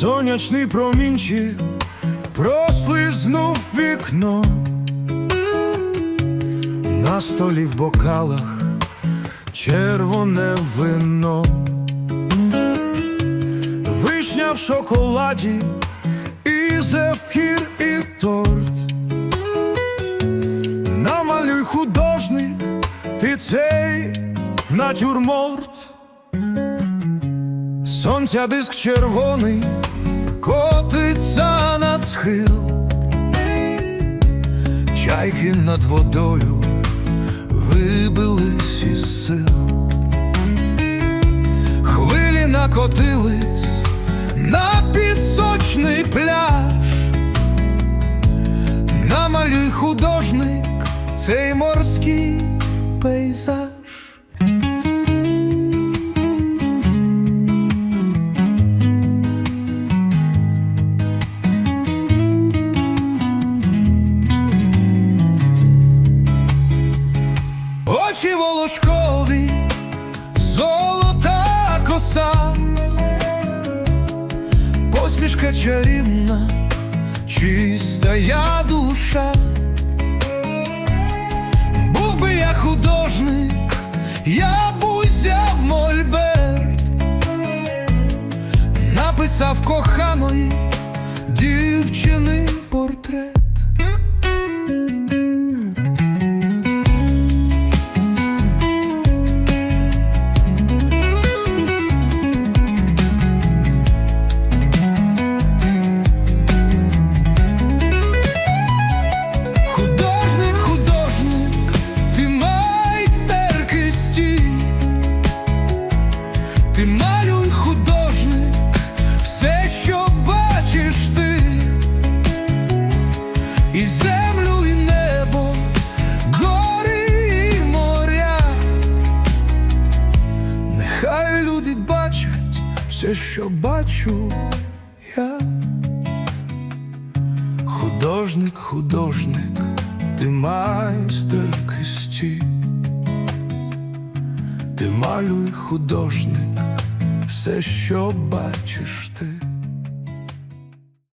сонячний промінчик прослизнув вікно, на столі в бокалах червоне вино, вишня в шоколаді, і зефір, і торт. Намалюй художник, ти цей натюрморт. Сонця диск червоний котиться на схил, чайки над водою вибились із сил, хвилі накотились на пісочний пляж, намалюй художник цей морський Очі волошкові, золота коса, посмішка чарівна, чистая душа. Був би я художник, я б узяв мольберт, написав коханої дівчини портрет. Ти малюй художник, все, що бачиш ти, і землю, і небо, гори і моря. Нехай люди бачать все, що бачу я. Художник, художник, ти майстер кисті, ти малюй художник, все, що бачиш ти.